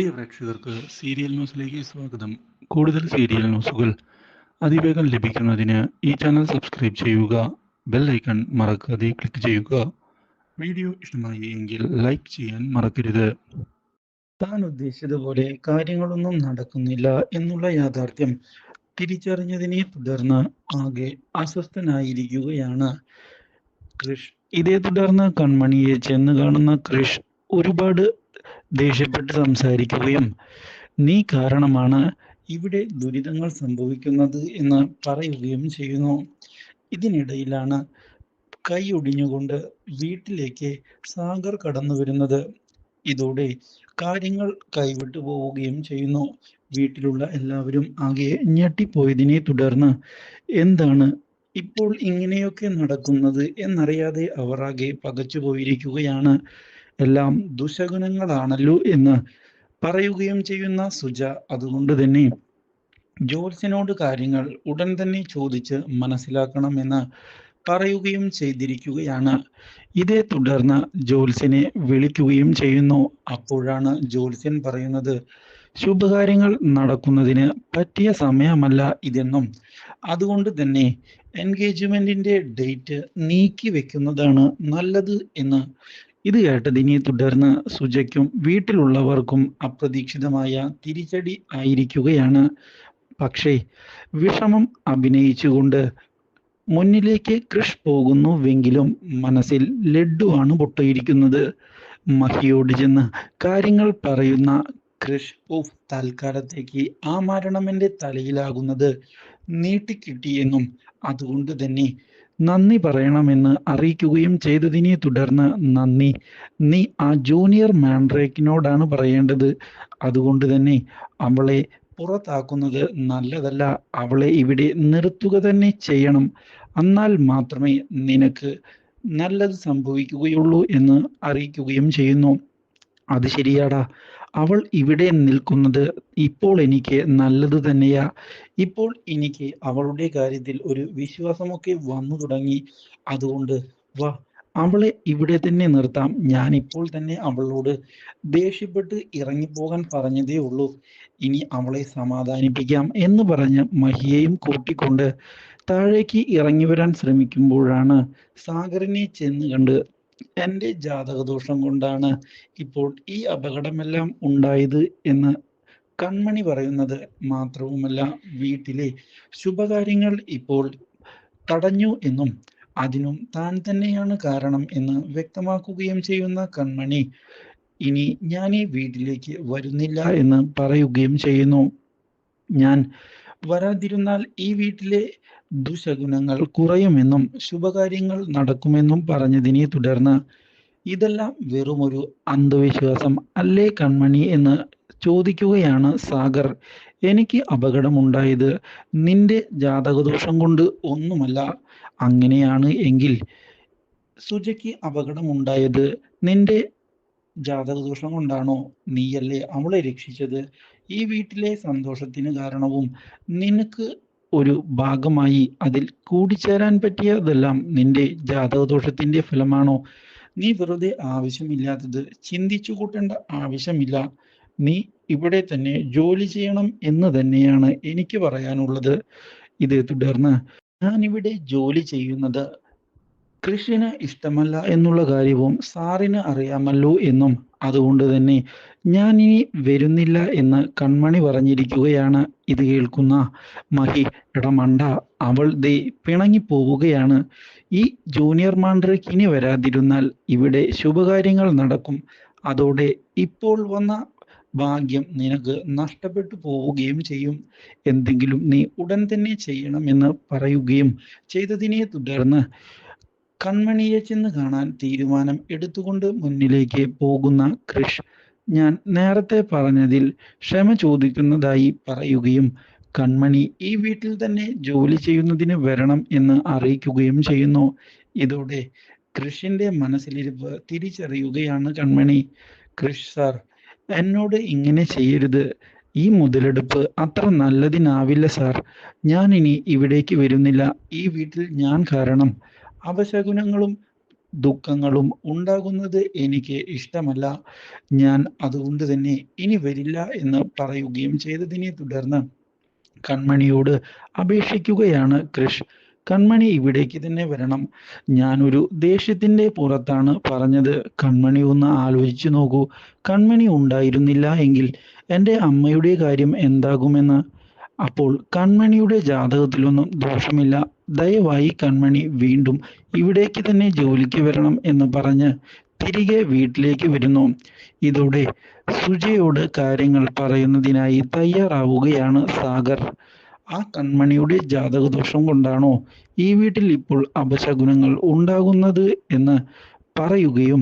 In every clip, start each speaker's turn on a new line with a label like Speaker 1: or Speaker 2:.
Speaker 1: പ്രിയ പ്രേക്ഷകർക്ക് സീരിയൽ ന്യൂസിലേക്ക് സ്വാഗതം. കൂടുതൽ സീരിയൽ ന്യൂസുകൾ അതിവേഗം ലഭിക്കുന്നതിന് ഈ ചാനൽ സബ്സ്ക്രൈബ് ചെയ്യുക ബെൽ ഐക്കൺ മറക്കാതെ ക്ലിക്ക് ചെയ്യുക. വീഡിയോ ഇഷ്ടമായി എങ്കിൽ ലൈക്ക് ചെയ്യാൻ മറക്കരുത്. താൻ ഉദ്ദേശിച്ചതുപോലെ കാര്യങ്ങളൊന്നും നടക്കുന്നില്ല എന്നുള്ള യാഥാർത്ഥ്യം തിരിച്ചറിഞ്ഞതിനെ തുടർന്ന് ആകെ അസ്വസ്ഥനായിരിക്കുകയാണ് കൃഷ്. ഇതേ തുടർന്ന് കൺമണിയെ ചെന്ന് കാണുന്ന കൃഷ് ഒരുപാട് ദേഷ്യപ്പെട്ട് സംസാരിക്കുകയും നീ കാരണമാണ് ഇവിടെ ദുരിതങ്ങൾ സംഭവിക്കുന്നത് എന്ന് പറയുകയും ചെയ്യുന്നു. ഇതിനിടയിലാണ് കൈ ഒടിഞ്ഞുകൊണ്ട് വീട്ടിലേക്ക് സാഗർ കടന്നു വരുന്നത്. ഇതോടെ കാര്യങ്ങൾ കൈവിട്ടു പോവുകയും ചെയ്യുന്നു. വീട്ടിലുള്ള എല്ലാവരും ആകെ ഞെട്ടിപ്പോയതിനെ തുടർന്ന് എന്താണ് ഇപ്പോൾ ഇങ്ങനെയൊക്കെ നടക്കുന്നത് എന്നറിയാതെ അവർ ആകെ പകച്ചു പോയിരിക്കുകയാണ് എല്ലാം ദുശകുനങ്ങളാണല്ലോ എന്ന് പറയുകയും ചെയ്യുന്ന സുജ അതുകൊണ്ട് തന്നെ ജോത്സ്യനോട് കാര്യങ്ങൾ ഉടൻ തന്നെ ചോദിച്ച് മനസ്സിലാക്കണമെന്ന് പറയുകയും ചെയ്തിരിക്കുകയാണ്. ഇതേ തുടർന്ന് ജോത്സ്യനെ വിളിക്കുകയും ചെയ്യുന്നു. അപ്പോഴാണ് ജോത്സ്യൻ പറയുന്നത് ശുഭകാര്യങ്ങൾ നടക്കുന്നതിന് പറ്റിയ സമയമല്ല ഇതെന്നും. അതുകൊണ്ട് തന്നെ എൻഗേജ്മെന്റിന്റെ ഡേറ്റ് നീക്കി വെക്കുന്നതാണ് നല്ലത് എന്ന് ഇത് കേട്ടതിനെ തുടർന്ന് സുജയ്ക്കും വീട്ടിലുള്ളവർക്കും അപ്രതീക്ഷിതമായ തിരിച്ചടി ആയിരിക്കുകയാണ്. പക്ഷേ വിഷമം അഭിനയിച്ചുകൊണ്ട് മുന്നിലേക്ക് ക്രിഷ് പോകുന്നുവെങ്കിലും മനസ്സിൽ ലഡുവാണ് പൊട്ടിയിരിക്കുന്നത്. മഹിയോട് ചെന്ന് കാര്യങ്ങൾ പറയുന്ന ക്രിഷ് ഓഫ് തൽക്കാലത്തേക്ക് ആ മരണം എന്റെ തലയിലാകുന്നത് നീട്ടിക്കിട്ടിയെന്നും അതുകൊണ്ട് തന്നെ നന്ദി പറയണമെന്ന് അറിയിക്കുകയും ചെയ്തതിനെ തുടർന്ന് നന്ദി. നീ ആ ജൂനിയർ മാൻഡ്രേക്കിനോടാണ് പറയേണ്ടത്. അതുകൊണ്ട് തന്നെ അവളെ പുറത്താക്കുന്നത് നല്ലതല്ല. അവളെ ഇവിടെ നിർത്തുക തന്നെ ചെയ്യണം. എന്നാൽ മാത്രമേ നിനക്ക് നല്ലത് സംഭവിക്കുകയുള്ളൂ എന്ന് അറിയിക്കുകയും ചെയ്യുന്നു. അത് ശരിയാടാ. അവൾ ഇവിടെ നിൽക്കുന്നത് ഇപ്പോൾ എനിക്ക് നല്ലത് തന്നെയാ. ഇപ്പോൾ എനിക്ക് അവളുടെ കാര്യത്തിൽ ഒരു വിശ്വാസമൊക്കെ വന്നു തുടങ്ങി. അതുകൊണ്ട് വാ അവളെ ഇവിടെ തന്നെ നിർത്താം. ഞാൻ ഇപ്പോൾ തന്നെ അവളോട് ദേഷ്യപ്പെട്ട് ഇറങ്ങിപ്പോകാൻ പറഞ്ഞതേ ഉള്ളൂ. ഇനി അവളെ സമാധാനിപ്പിക്കാം എന്ന് പറഞ്ഞ് മഹിയെയും കൂട്ടിക്കൊണ്ട് താഴേക്ക് ഇറങ്ങി വരാൻ ശ്രമിക്കുമ്പോഴാണ് സാഗറിനെ ചെന്ന് കണ്ട് എന്റെ ജാതകദോഷം കൊണ്ടാണ് ഇപ്പോൾ ഈ അപകടമെല്ലാം ഉണ്ടായത് എന്ന് കൺമണി പറയുന്നത് മാത്രവുമല്ല വീട്ടിലെ ശുഭകാര്യങ്ങൾ ഇപ്പോൾ തടഞ്ഞു എന്നും അതിനും താൻ തന്നെയാണ് കാരണം എന്ന് വ്യക്തമാക്കുകയും ചെയ്യുന്ന കൺമണി ഇനി ഞാൻ ഈ വീട്ടിലേക്ക് വരുന്നില്ല എന്ന് പറയുകയും ചെയ്യുന്നു. ഞാൻ വരാതിരുന്നാൽ ഈ വീട്ടിലെ ദുശകുനങ്ങൾ കുറയുമെന്നും ശുഭകാര്യങ്ങൾ നടക്കുമെന്നും പറഞ്ഞതിനെ തുടർന്ന് ഇതെല്ലാം വെറുമൊരു അന്ധവിശ്വാസം അല്ലേ കൺമണി എന്ന് ചോദിക്കുകയാണ് സാഗർ. എനിക്ക് അപകടമുണ്ടായത് നിന്റെ ജാതകദോഷം കൊണ്ട് ഒന്നുമല്ല. അങ്ങനെയാണ് എങ്കിൽ സുജയ്ക്ക് അപകടമുണ്ടായത് നിന്റെ ജാതകദോഷം കൊണ്ടാണോ? നീയല്ലേ അവളെ രക്ഷിച്ചത്? ഈ വീട്ടിലെ സന്തോഷത്തിന് കാരണവും നിനക്ക് ഒരു ഭാഗമായി അതിൽ കൂടിച്ചേരാൻ പറ്റിയതെല്ലാം നിന്റെ ജാതകദോഷത്തിന്റെ ഫലമാണോ? നീ വെറുതെ ആവശ്യമില്ലാത്തത് ചിന്തിച്ചു കൂട്ടേണ്ട ആവശ്യമില്ല. നീ ഇവിടെ തന്നെ ജോലി ചെയ്യണം എന്ന് തന്നെയാണ് എനിക്ക് പറയാനുള്ളത്. ഇത് തുടർന്ന് ഞാനിവിടെ ജോലി ചെയ്യുന്നത് കൃഷിന് ഇഷ്ടമല്ല എന്നുള്ള കാര്യവും സാറിന് അറിയാമല്ലോ എന്നും അതുകൊണ്ട് തന്നെ ഞാൻ ഇനി വരുന്നില്ല എന്ന് കൺമണി പറഞ്ഞിരിക്കുകയാണ് ഇത് കേൾക്കുന്ന മഹി ഇടമണ്ട അവൾ ദേ പിണങ്ങി പോവുകയാണ് ഈ ജൂനിയർ മാൻഡ്രയ്ക്ക് ഇനി വരാതിരുന്നാൽ ഇവിടെ ശുഭകാര്യങ്ങൾ നടക്കും. അതോടെ ഇപ്പോൾ വന്ന ഭാഗ്യം നിനക്ക് നഷ്ടപ്പെട്ടു പോവുകയും ചെയ്യും. എന്തെങ്കിലും നീ ഉടൻ തന്നെ ചെയ്യണമെന്ന് പറയുകയും ചെയ്തതിനെ തുടർന്ന് കൺമണിയെ ചെന്ന് കാണാൻ തീരുമാനം എടുത്തുകൊണ്ട് മുന്നിലേക്ക് പോകുന്ന കൃഷ് ഞാൻ നേരത്തെ പറഞ്ഞതിൽ ക്ഷമ ചോദിക്കുന്നതായി പറയുകയും കൺമണി ഈ വീട്ടിൽ തന്നെ ജോലി ചെയ്യുന്നതിന് വരണം എന്ന് അറിയിക്കുകയും ചെയ്യുന്നു. ഇതോടെ കൃഷിന്റെ മനസ്സിലിരിപ്പ് തിരിച്ചറിയുകയാണ് കൺമണി. കൃഷ് സാർ എന്നോട് ഇങ്ങനെ ചെയ്യരുത്. ഈ മുതലെടുപ്പ് അത്ര നല്ലതിനാവില്ല സാർ. ഞാൻ ഇനി ഇവിടേക്ക് വരുന്നില്ല. ഈ വീട്ടിൽ ഞാൻ കാരണം അപശകുനങ്ങളും ദുഃഖങ്ങളും ഉണ്ടാകുന്നത് എനിക്ക് ഇഷ്ടമല്ല. ഞാൻ അതുകൊണ്ട് തന്നെ ഇനി വരില്ല എന്ന് പറയുകയും ചെയ്തതിനെ തുടർന്ന് കൺമണിയോട് അപേക്ഷിക്കുകയാണ് കൃഷ്. കൺമണി ഇവിടേക്ക് തന്നെ വരണം. ഞാനൊരു ദേഷ്യത്തിന്റെ പുറത്താണ് പറഞ്ഞത്. കൺമണി ഒന്ന് ആലോചിച്ചു നോക്കൂ. കൺമണി ഉണ്ടായിരുന്നില്ല എങ്കിൽ എന്റെ അമ്മയുടെ കാര്യം എന്താകുമെന്ന് അപ്പോൾ കൺമണിയുടെ ജാതകത്തിലൊന്നും ദോഷമില്ല. ദയവായി കൺമണി വീണ്ടും ഇവിടേക്ക് തന്നെ ജോലിക്ക് വരണം എന്ന് പറഞ്ഞ് തിരികെ വീട്ടിലേക്ക് വരുന്നു. ഇതോടെ സുജയോട് കാര്യങ്ങൾ പറയുന്നതിനായി തയ്യാറാവുകയാണ് സാഗർ. ആ കൺമണിയുടെ ജാതകദോഷം കൊണ്ടാണോ ഈ വീട്ടിൽ ഇപ്പോൾ അപശകുനങ്ങൾ ഉണ്ടാകുന്നത് എന്ന് പറയുകയും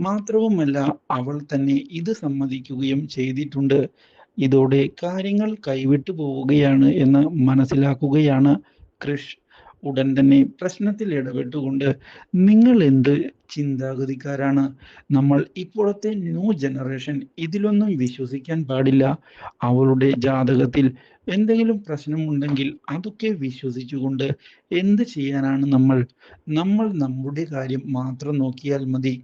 Speaker 1: മാത്രവുമല്ല അവൾ തന്നെ ഇത് സമ്മതിക്കുകയും ചെയ്തിട്ടുണ്ട്. ഇതോടെ കാര്യങ്ങൾ കൈവിട്ടു പോവുകയാണ് എന്ന് മനസ്സിലാക്കുകയാണ് കൃഷ്. ഉടൻ തന്നെ പ്രശ്നത്തിൽ ഇടപെട്ടുകൊണ്ട് നിങ്ങൾ എന്ത് ചിന്താഗതിക്കാരാണ്? നമ്മൾ ഇപ്പോഴത്തെ ന്യൂ ജനറേഷൻ ഇതിലൊന്നും വിശ്വസിക്കാൻ പാടില്ല. അവളുടെ ജാതകത്തിൽ എന്തെങ്കിലും പ്രശ്നമുണ്ടെങ്കിൽ അതൊക്കെ വിശ്വസിച്ചുകൊണ്ട് എന്ത് ചെയ്യാനാണ് നമ്മൾ? നമ്മൾ നമ്മുടെ കാര്യം മാത്രം നോക്കിയാൽ മതി.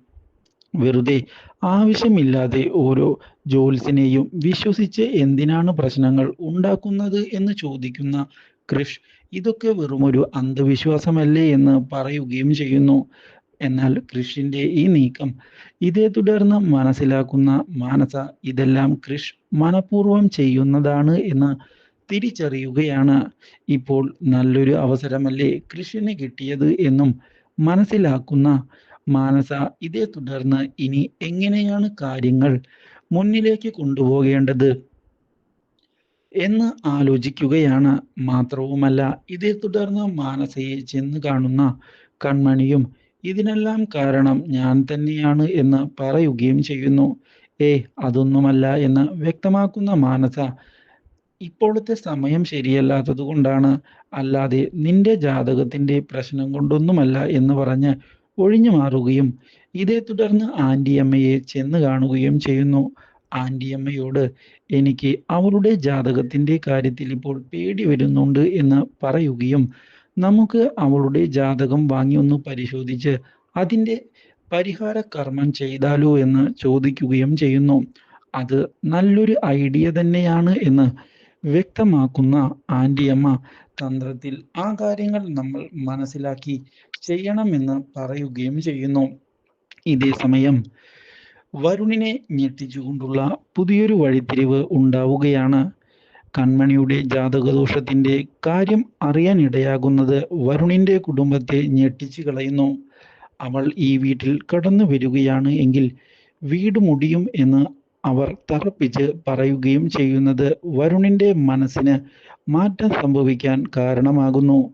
Speaker 1: വെറുതെ ആവശ്യമില്ലാതെ ഓരോ ജോൽസിനെയും വിശ്വസിച്ച് എന്തിനാണ് പ്രശ്നങ്ങൾ ഉണ്ടാക്കുന്നത് എന്ന് ചോദിക്കുന്ന കൃഷ് ഇതൊക്കെ വെറുമൊരു അന്ധവിശ്വാസമല്ലേ എന്ന് പറയുകയും ചെയ്യുന്നു. എന്നാൽ കൃഷിന്റെ ഈ നീക്കം ഇതേ തുടർന്ന് മനസ്സിലാക്കുന്ന മാനസ ഇതെല്ലാം കൃഷ് മനപൂർവം ചെയ്യുന്നതാണ് എന്ന് തിരിച്ചറിയുകയാണ്. ഇപ്പോൾ നല്ലൊരു അവസരമല്ലേ കൃഷിന് കിട്ടിയത് എന്നും മനസ്സിലാക്കുന്ന മാനസ ഇതേ തുടർന്ന് ഇനി എങ്ങനെയാണ് കാര്യങ്ങൾ മുന്നിലേക്ക് കൊണ്ടുപോകേണ്ടത്? എന്ന് ആലോചിക്കുകയാണ്. മാത്രവുമല്ല ഇതേ തുടർന്ന് മാനസയെ ചെന്ന് കാണുന്ന കൺമണിയും ഇതിനെല്ലാം കാരണം ഞാൻ തന്നെയാണ് എന്ന് പറയുകയും ചെയ്യുന്നു. ഏ അതൊന്നുമല്ല എന്ന് വ്യക്തമാക്കുന്ന മാനസ ഇപ്പോഴത്തെ സമയം ശരിയല്ലാത്തത് കൊണ്ടാണ് അല്ലാതെ നിന്റെ ജാതകത്തിന്റെ പ്രശ്നം കൊണ്ടൊന്നുമല്ല എന്ന് പറഞ്ഞ് ഒഴിഞ്ഞു മാറുകയും ഇതേ തുടർന്ന് ആന്റിയമ്മയെ ചെന്ന് കാണുകയും ചെയ്യുന്നു. ആന്റിയമ്മയോട് എനിക്ക് അവളുടെ ജാതകത്തിന്റെ കാര്യത്തിൽ ഇപ്പോൾ പേടി വരുന്നുണ്ട് എന്ന് പറയുകയും നമുക്ക് അവളുടെ ജാതകം വാങ്ങി ഒന്ന് പരിശോധിച്ച് അതിന്റെ പരിഹാര കർമ്മം ചെയ്താലോ എന്ന് ചോദിക്കുകയും ചെയ്യുന്നു. അത് നല്ലൊരു ഐഡിയ തന്നെയാണ് എന്ന് വ്യക്തമാക്കുന്ന ആന്റിയമ്മ തന്ത്രത്തിൽ ആ കാര്യങ്ങൾ നമ്മൾ മനസ്സിലാക്കി ചെയ്യണമെന്ന് പറയുകയും ചെയ്യുന്നു. ഇതേ സമയം വരുണിനെ ഞെട്ടിച്ചുകൊണ്ടുള്ള പുതിയൊരു വഴിത്തിരിവ് ഉണ്ടാവുകയാണ്. കൺമണിയുടെ ജാതകദോഷത്തിന്റെ കാര്യം അറിയാനിടയാകുന്നത് വരുണിന്റെ കുടുംബത്തെ ഞെട്ടിച്ചു കളയുന്നു. അവൾ ഈ വീട്ടിൽ കടന്നു വരികയാണ് എങ്കിൽ വീട് മുടിയും എന്ന് അവർ തറപ്പിച്ച് പറയുകയും ചെയ്യുന്നത് വരുണിന്റെ മനസ്സിന് മാറ്റം സംഭവിക്കാൻ കാരണമാകുന്നു.